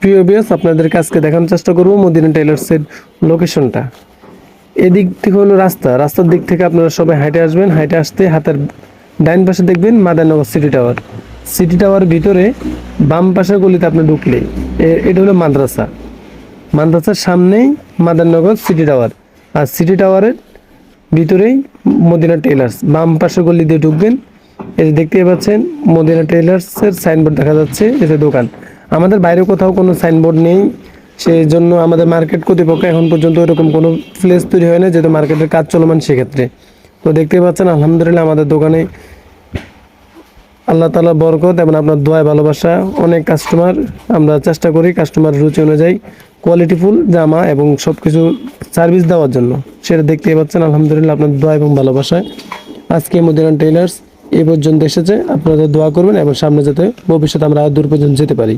প্রিয় বিয়াস আপনাদেরকে আজকে দেখানোর চেষ্টা করব মদিনা টেলার্সের লোকেশনটা এদিক থেকে হলো রাস্তা। রাস্তার দিক থেকে আপনারা সবাই হাইটে আসবেন। হাইটে আসতে হাতের ডাইন পাশে দেখবেন Madarnagar city tower city tower ভিতরে বাম পাশের গলিতে আপনি ঢুকলেই এটা হলো মাদ্রাসা। মাদ্রাসার সামনেই মাদারনগর সিটি টাওয়ার আর সিটি টাওয়ারের ভিতরেই মদিনা টেলার্স বাম পাশের গলি দিয়ে ঢুকবেন। এই দেখতেই পাচ্ছেন, মদিনা টেলার্সের সাইনবোর্ড দেখা যাচ্ছে এটা দোকান। আমাদের বাইরে কোথাও কোনো সাইনবোর্ড নেই। সেই জন্য আমাদের মার্কেট কর্তৃপক্ষ এখন পর্যন্ত এরকম কোনো প্লেস তৈরি হয় না, যেহেতু মার্কেটের কাজ চলমান সেক্ষেত্রে। তো দেখতেই পাচ্ছেন, আলহামদুলিল্লাহ আমাদের দোকানে আল্লাহ তালা বরকত এবং আপনার দোয়ায় ভালোবাসা অনেক কাস্টমার আমরা চেষ্টা করি কাস্টমার রুচি অনুযায়ী কোয়ালিটিফুল জামা এবং সব কিছু সার্ভিস দেওয়ার জন্য। সেটা দেখতেই পাচ্ছেন, আলহামদুলিল্লাহ আপনার দোয়া এবং ভালোবাসায়। আজকে মদিনা টেইলার্স এই পর্যন্ত এসেছে, আপনারা দোয়া করবেন এবং সামনে যাতে ভবিষ্যতে আমরা দূর পর্যন্ত যেতে পারি।